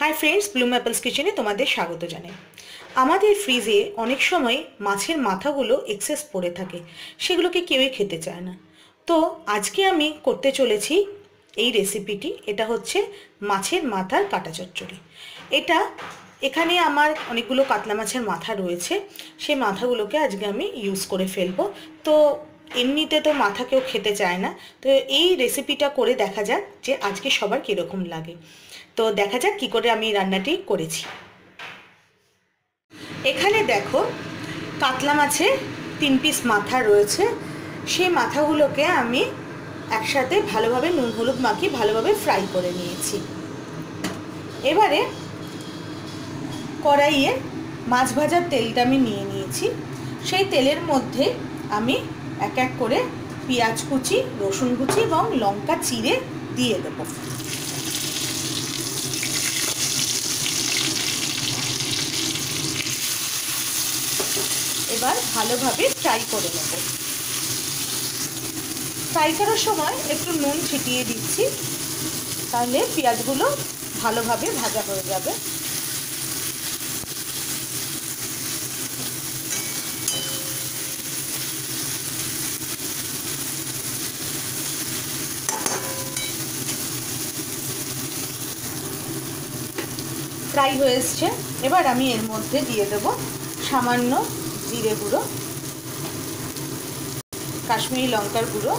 Hi friends Bloom apples কিচেনে তোমাদের স্বাগত জানাই। আমাদের ফ্রিজে অনেক সময় মাছের মাথাগুলো এক্সেস পড়ে থাকে, সেগুলোকে কেউই খেতে চায় না। তো আজকে আমি করতে চলেছি এই রেসিপিটি এটা হচ্ছে মাছের মাথার কাটা চচ্চড়ি। এটা এখানে আমার অনেকগুলো কাতলা মাছের মাথা রয়েছে, সেই মাথাগুলোকে আজকে আমি ইউজ করে ফেলব। তো এমনিতে তো মাথা কেউ খেতে চায় না। তো এই রেসিপিটা করে দেখা যাক যে আজকে সবার কীরকম লাগে। তো দেখা যাক কী করে আমি রান্নাটি করেছি। এখানে দেখো, কাতলা মাছের তিন পিস মাথা রয়েছে। সেই মাথাগুলোকে আমি একসাথে ভালোভাবে নুন, হলুদ মাখিয়ে ভালোভাবে ফ্রাই করে নিয়েছি। এবারে কড়াইয়ে মাছ ভাজার তেলটা আমি নিয়ে নিয়েছি। সেই তেলের মধ্যে আমি এক এক করে পেঁয়াজ কুচি, রসুন কুচি এবং লঙ্কা চিড়ে দিয়ে দেবো। এবার ভালোভাবে ফ্রাই করে নেব। ফ্রাই করার সময় একটু নুন ছিটিয়ে দিচ্ছি, তাহলে পেঁয়াজগুলো ভালোভাবে ভাজা হয়ে যাবে। ফ্রাই হয়ে এসছে। এবার আমি এর মধ্যে দিয়ে দেব সামান্য জিরে গুঁড়ো, কাশ্মীরি লঙ্কার গুঁড়ো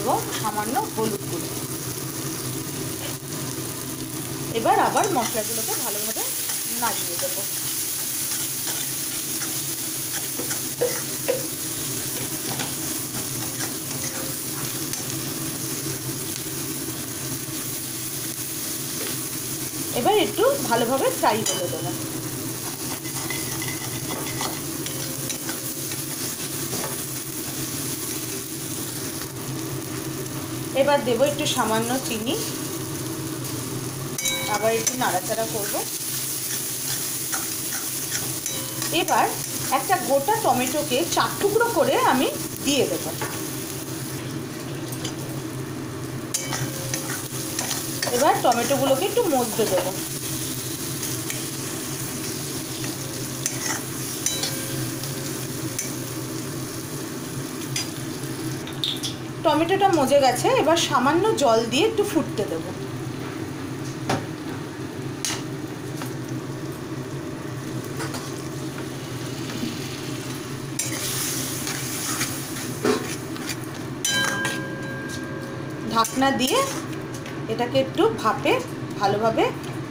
এবং সামান্য হলুদ গুঁড়ো। এবার আবার মশলাগুলোকে ভালোভাবে নাড়িয়ে দেবো। এবার একটু ভালোভাবে ফ্রাই করে দেবো। এবার দেব একটু সামান্য চিনি। আবার একটু নাড়াচাড়া করব। এবার একটা গোটা টমেটোকে চার টুকরো করে আমি দিয়ে দেব। এবার টমেটোগুলোকে একটু মজতে দেবো। টমেটোটা মজে গেছে, এবার সামান্য জল দিয়ে একটু ফুটতে দেবো। ঢাকনা দিয়ে এটাকে একটু ভাপে ভালোভাবে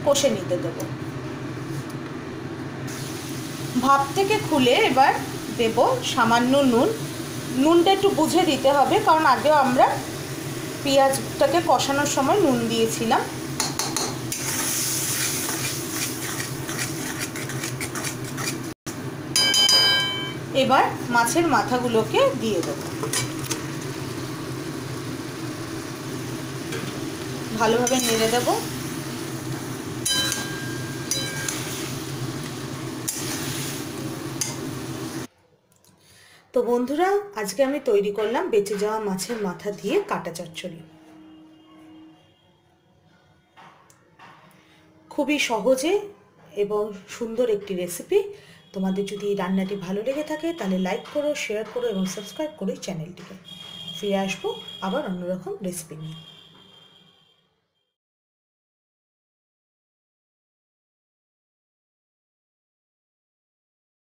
কষে নিতে দেবো। ভাপ থেকে খুলে এবার দেব সামান্য নুন। নুনটা একটু বুঝে দিতে হবে, কারণ আগেও আমরা পেঁয়াজটাকে কষানোর সময় নুন দিয়েছিলাম। এবার মাছের মাথাগুলোকে দিয়ে দেব। ভালোভাবে নেড়ে দেবো। তো বন্ধুরা, আজকে আমি তৈরি করলাম বেঁচে যাওয়া মাছের মাথা দিয়ে কাটা চচ্চড়ি। খুবই সহজে এবং সুন্দর একটি রেসিপি। তোমাদের যদি রান্নাটি ভালো লেগে থাকে, তাহলে লাইক করো, শেয়ার করো এবং সাবস্ক্রাইব করো চ্যানেলটিকে। ফিরে আসব আবার অন্যরকম রেসিপি নিয়ে।